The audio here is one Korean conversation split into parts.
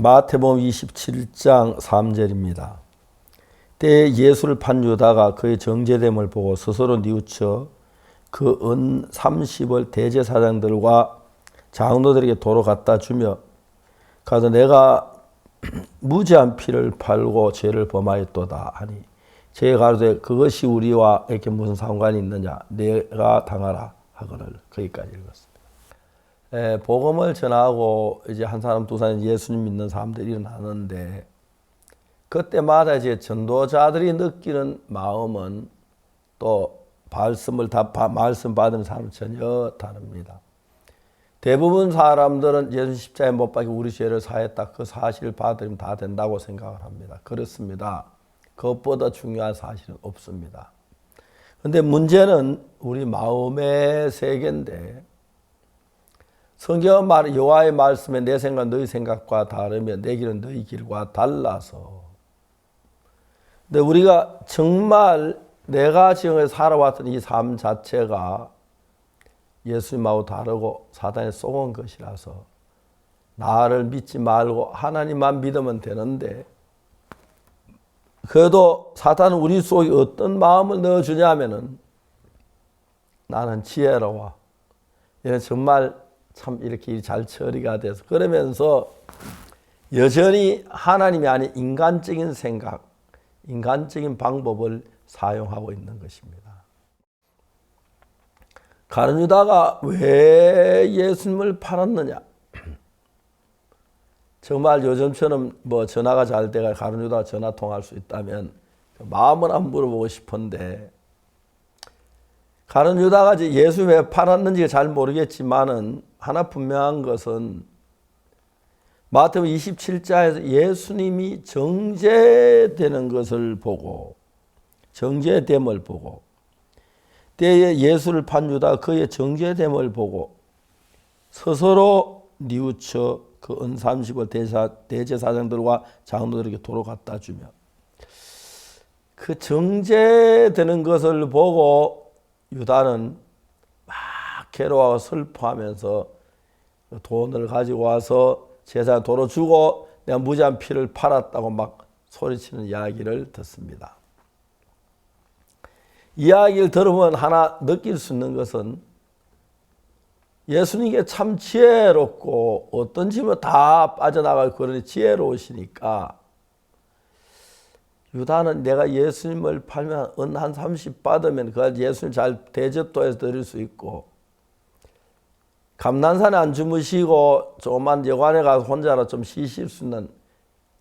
마태복음 27장 3절입니다. 때 예수를 판 유다가 그의 정제됨을 보고 스스로 뉘우쳐 그 은 30을 대제사장들과 장로들에게 도로 갖다 주며 가서 내가 무지한 피를 팔고 죄를 범하였도다 하니 제가 가로되 그것이 우리와 이렇게 무슨 상관이 있느냐 내가 당하라 하거늘 거기까지 읽었습니다. 에, 복음을 전하고 이제 한 사람 두 사람 예수님 믿는 사람들이 일어나는데 그때마다 이제 전도자들이 느끼는 마음은 또 말씀을 다 말씀 받은 사람 전혀 다릅니다. 대부분 사람들은 예수 십자에 못 박혀 우리 죄를 사했다 그 사실을 받으면 다 된다고 생각을 합니다. 그렇습니다. 그것보다 중요한 사실은 없습니다. 근데 문제는 우리 마음의 세계인데 성경 말 여호와의 말씀에 내 생각 너희 생각과 다르며 내 길은 너희 길과 달라서 근데 우리가 정말 내가 지금 살아왔던 이 삶 자체가 예수님하고 다르고 사단에 쏘은 것이라서 나를 믿지 말고 하나님만 믿으면 되는데 그래도 사탄은 우리 속에 어떤 마음을 넣어주냐면은 나는 지혜로워. 이는 정말 참 이렇게 잘 처리가 돼서 그러면서 여전히 하나님이 아닌 인간적인 생각, 인간적인 방법을 사용하고 있는 것입니다. 가룟 유다가 왜 예수님을 팔았느냐? 정말 요즘처럼 뭐 전화가 잘 돼가 가룟 유다가 전화 통할 수 있다면 그 마음을 안 물어보고 싶은데 가룟 유다가 예수 왜 팔았는지 잘 모르겠지만은 하나 분명한 것은 마태복음 27장에서 예수님이 정죄되는 것을 보고 정죄됨을 보고 때에 예수를 판 유다 그의 정죄됨을 보고 스스로 뉘우쳐 그 은삼십을 대사, 대제사장들과 장로들에게 도로 갖다 주며 그 정죄되는 것을 보고 유다는 막 괴로워하고 슬퍼하면서 그 돈을 가지고 와서 제사 도로 주고 내가 무지한 피를 팔았다고 막 소리치는 이야기를 듣습니다. 이야기를 들으면 하나 느낄 수 있는 것은 예수님께 참 지혜롭고 어떤 집은 다 빠져나갈 그러니 지혜로우시니까 유다는 내가 예수님을 팔면 은 한 30 받으면 그 예수님 잘 대접도 해서 드릴 수 있고 감난산에 안 주무시고 조그만 여관에 가서 혼자라 좀 쉬실 수 있는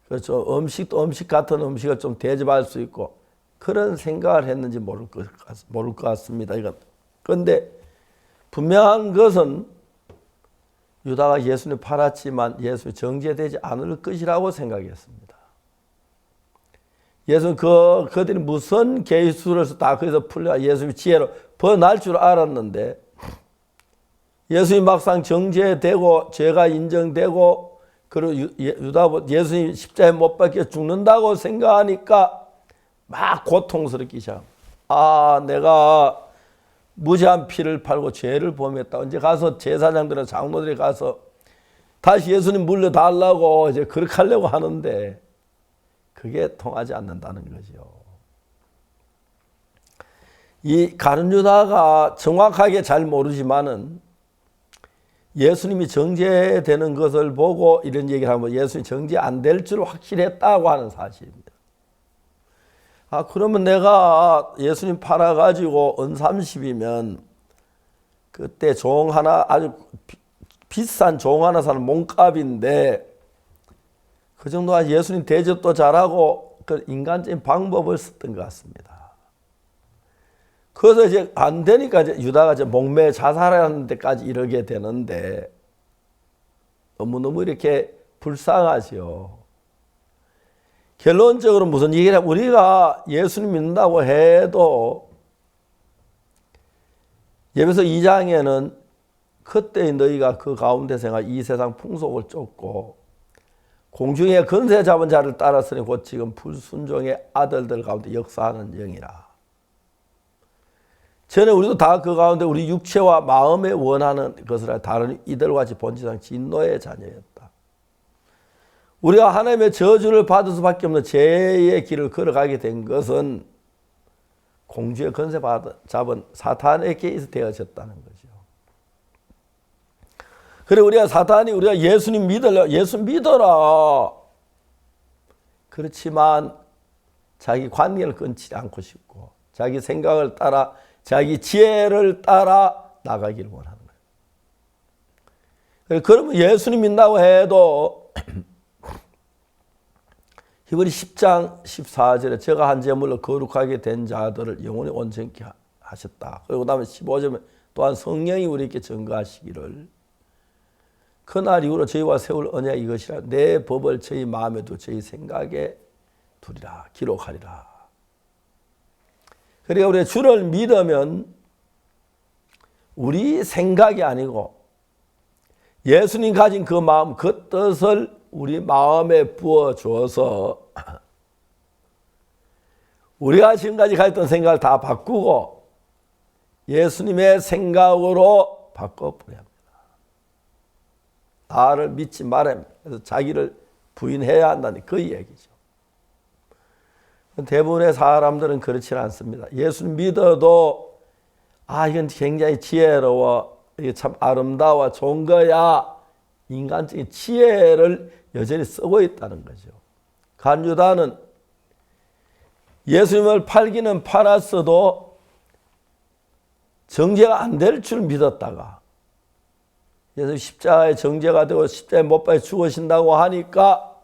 그렇죠 음식도 음식 같은 음식을 좀 대접할 수 있고 그런 생각을 했는지 모를 것, 모를 것 같습니다. 이건. 그런데 분명한 것은 유다가 예수님 팔았지만 예수 정죄되지 않을 것이라고 생각했습니다. 예수 그 그들이 무슨 계수를 다 거기서 풀려 예수님 지혜로 벗어날 줄 알았는데 예수님 막상 정죄되고 죄가 인정되고 그리고 유다 예수님 십자에 못 박혀 죽는다고 생각하니까 막 고통스럽기 시작. 아, 내가 무지한 피를 팔고 죄를 범했다. 이제 가서 제사장들은 장로들이 가서 다시 예수님 물려달라고 이제 그렇게 하려고 하는데 그게 통하지 않는다는 거죠. 이 가룟 유다가 정확하게 잘 모르지만은 예수님이 정죄되는 것을 보고 이런 얘기를 하면 예수님 정죄 안 될 줄 확실했다고 하는 사실입니다. 아, 그러면 내가 예수님 팔아가지고 은 30이면 그때 종 하나 아주 비, 싼종 하나 사는 몸값인데 그 정도가 예수님 대접도 잘하고 그 인간적인 방법을 썼던 것 같습니다. 그래서 이제 안 되니까 이제 유다가 이제 목매 자살하는 데까지 이르게 되는데 너무너무 이렇게 불쌍하죠. 결론적으로 무슨 얘기를 우리가 예수님 믿는다고 해도 예배서 2장에는 그때 너희가 그 가운데 생활 이 세상 풍속을 쫓고 공중에 건세 잡은 자를 따랐으니 곧 지금 불순종의 아들들 가운데 역사하는 영이라. 전에 우리도 다 그 가운데 우리 육체와 마음에 원하는 것을 다른 이들과 같이 본질상 진노의 자녀였다. 우리가 하나님의 저주를 받을 수밖에 없는 죄의 길을 걸어가게 된 것은 공주의 건세 받 잡은 사탄에게 되어졌다는 거죠. 그래 우리가 사탄이 우리가 예수님 믿으려 예수 믿어라. 그렇지만 자기 관계를 끊지 않고 싶고 자기 생각을 따라 자기 지혜를 따라 나가기를 원하는 거예요. 그러면 예수님 믿는다고 해도 히브리 10장 14절에 제가 한 제물로 거룩하게 된 자들을 영원히 온전케 하셨다. 그리고 다음에 15절에 또한 성령이 우리에게 증거하시기를 그날 이후로 저희와 세울 언약 이것이라 내 법을 저희 마음에 두 저희 생각에 두리라 기록하리라. 그러니까 우리가 주를 믿으면 우리 생각이 아니고 예수님 가진 그 마음 그 뜻을 우리 마음에 부어 주어서 우리가 지금까지 가졌던 생각을 다 바꾸고 예수님의 생각으로 바꿔버려야 합니다. 나를 믿지 말아야 합니다. 그래서 자기를 부인해야 한다는 그 얘기죠. 대부분의 사람들은 그렇지 않습니다. 예수 믿어도 아 이건 굉장히 지혜로워 이게 참 아름다워 좋은 거야 인간적인 지혜를 여전히 쓰고 있다는 거죠. 간유다는 예수님을 팔기는 팔았어도 정죄가 안 될 줄 믿었다가 예수 십자가에 정죄가 되고 십자가에 못 박혀 죽으신다고 하니까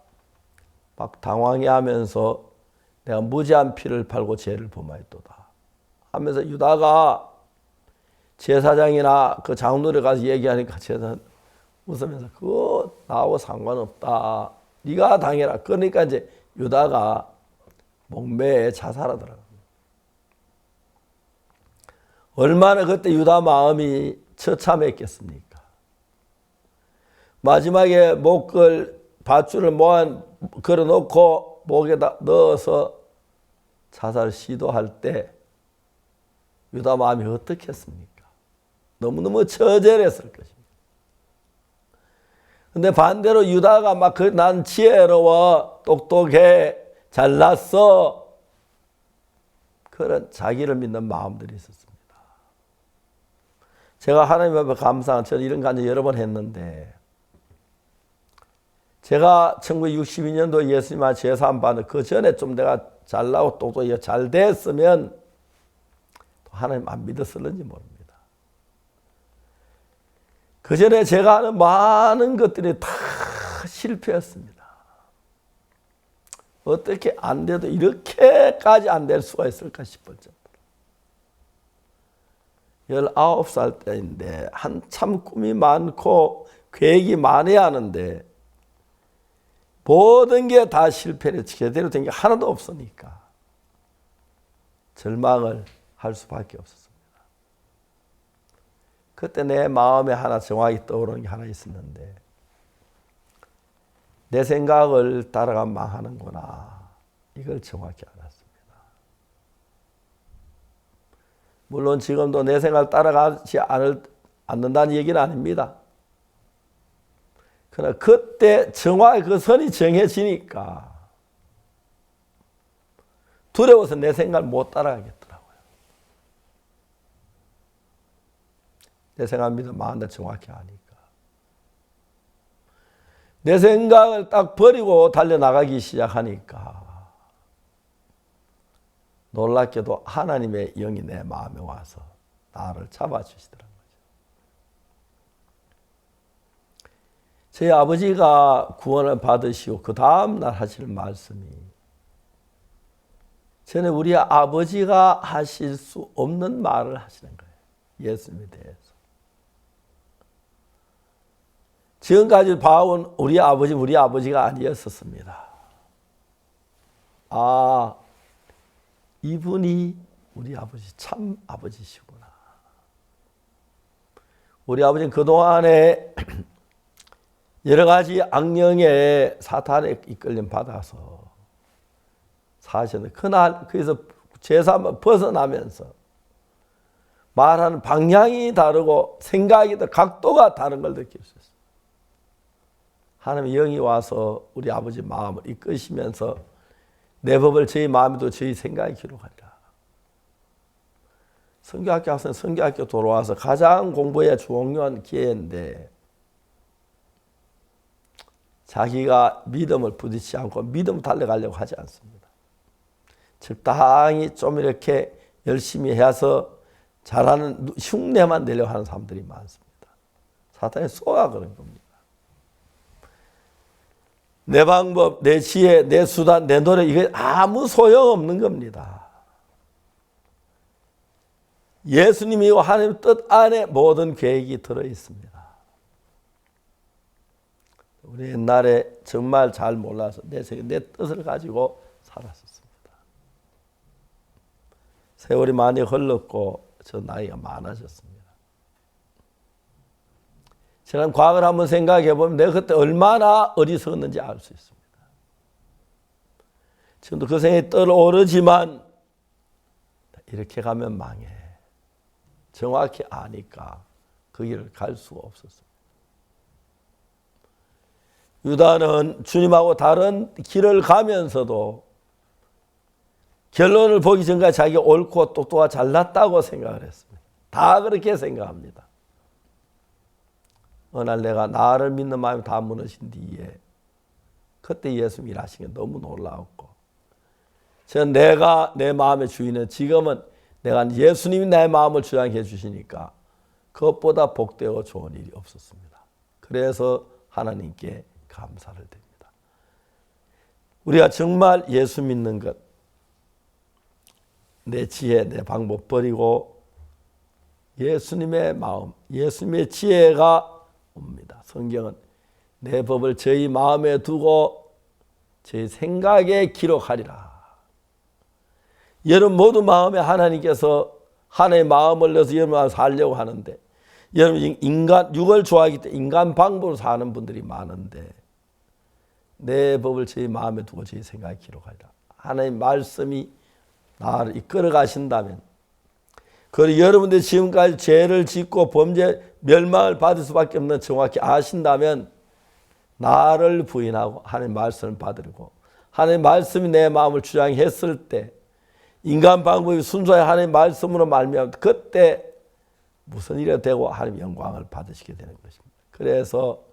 막 당황해 하면서 내가 무지한 피를 팔고 죄를 범하였도다 하면서 유다가 제사장이나 그 장로를 가서 얘기하니까 제사 웃으면서 그거 나하고 상관없다. 네가 당해라. 그러니까 이제 유다가 목매에 자살하더라고요. 얼마나 그때 유다 마음이 처참했겠습니까? 마지막에 목을 밧줄을 모아 걸어놓고 목에다 넣어서 자살 시도할 때 유다 마음이 어떻겠습니까? 너무너무 처절했을 것입니다. 근데 반대로 유다가 막 난 지혜로워, 똑똑해, 잘났어. 그런 자기를 믿는 마음들이 있었습니다. 제가 하나님 앞에 감사한, 저는 이런 간증 여러 번 했는데, 제가 1962년도 예수님한 제사함 받는 그 전에 좀 내가 잘 나고 똑똑히 잘 됐으면 하나님 안 믿었을는지 모릅니다. 그 전에 제가 하는 많은 것들이 다 실패했습니다. 어떻게 안 돼도 이렇게까지 안 될 수가 있을까 싶을 정도로. 19살 때인데 한참 꿈이 많고 계획이 많아야 하는데 모든 게 다 실패를 제대로 된 게 하나도 없으니까 절망을 할 수밖에 없었습니다. 그때 내 마음에 하나 정확히 떠오르는 게 하나 있었는데 내 생각을 따라가 망하는구나. 이걸 정확히 알았습니다. 물론 지금도 내 생각을 따라가지 않을, 않는다는 얘기는 아닙니다. 그러나 그때 정확히 그 선이 정해지니까 두려워서 내 생각을 못 따라가겠더라고요. 내 생각 믿음 마음대 정확히 아니까. 내 생각을 딱 버리고 달려나가기 시작하니까 놀랍게도 하나님의 영이 내 마음에 와서 나를 잡아주시더라고요. 저희 아버지가 구원을 받으시고 그 다음 날 하시는 말씀이 저는 우리 아버지가 하실 수 없는 말을 하시는 거예요. 예수님에 대해서. 지금까지 봐온 우리 아버지, 우리 아버지가 아니었었습니다. 아, 이분이 우리 아버지 참 아버지시구나. 우리 아버지는 그동안에 여러 가지 악령의 사탄에 이끌림 받아서 사셨는데 그날 거기서 제사 벗어나면서 말하는 방향이 다르고 생각이 각도가 다른 걸 느낄 수 있어요. 하나님의 영이 와서 우리 아버지 마음을 이끄시면서 내 법을 저희 마음에도 저희 생각에 기록하리라. 성교학교 학생 성교학교 돌아와서 가장 공부해야 중요한 기회인데 자기가 믿음을 부딪히지 않고 믿음 달려가려고 하지 않습니다. 적당히 좀 이렇게 열심히 해서 잘하는 흉내만 내려고 하는 사람들이 많습니다. 사탄이 쏘아 그런 겁니다. 내 방법, 내 지혜, 내 수단, 내 노래 이게 아무 소용없는 겁니다. 예수님이 하나님 뜻 안에 모든 계획이 들어 있습니다. 우리 옛날에 정말 잘 몰라서 내, 세- 내 뜻을 가지고 살았었습니다. 세월이 많이 흘렀고 저 나이가 많아졌습니다. 지난 과거를 한번 생각해 보면 내가 그때 얼마나 어리석었는지 알 수 있습니다. 지금도 그 생각이 떠오르지만 이렇게 가면 망해. 정확히 아니까 그 길을 갈 수가 없었습니다. 유다는 주님하고 다른 길을 가면서도 결론을 보기 전까지 자기가 옳고 똑똑하고 잘났다고 생각을 했습니다. 다 그렇게 생각합니다. 어느 날 내가 나를 믿는 마음이 다 무너진 뒤에 그때 예수님 일하신 게 너무 놀라웠고 저 내가 내 마음의 주인은 지금은 내가 예수님이 내 마음을 주장해 주시니까 그것보다 복되고 좋은 일이 없었습니다. 그래서 하나님께 감사를 드립니다. 우리가 정말 예수 믿는 것, 내 지혜, 내 방법 버리고 예수님의 마음, 예수님의 지혜가 옵니다. 성경은 내 법을 저희 마음에 두고 저희 생각에 기록하리라. 여러분 모두 마음에 하나님께서 하나님의 마음을 넣어서 여러분 살려고 하는데 여러분 인간 육을 좋아하기 때문에 인간 방법으로 사는 분들이 많은데 내 법을 저희 마음에 두고 저희 생각에 기록하리라. 하나님 말씀이 나를 이끌어 가신다면 그리고 여러분들 지금까지 죄를 짓고 범죄 멸망을 받을 수밖에 없는 정확히 아신다면 나를 부인하고 하나님 말씀을 받으려고 하나님 말씀이 내 마음을 주장했을 때 인간 방법이 순수하게 하나님 말씀으로 말미암 그때 무슨 일이 되고 하나님 영광을 받으시게 되는 것입니다. 그래서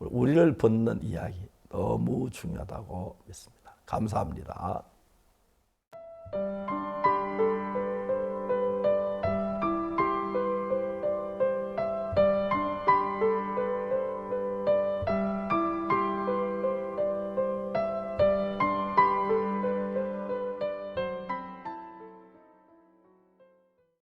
우리를 벗는 이야기 너무 중요하다고 믿습니다. 감사합니다.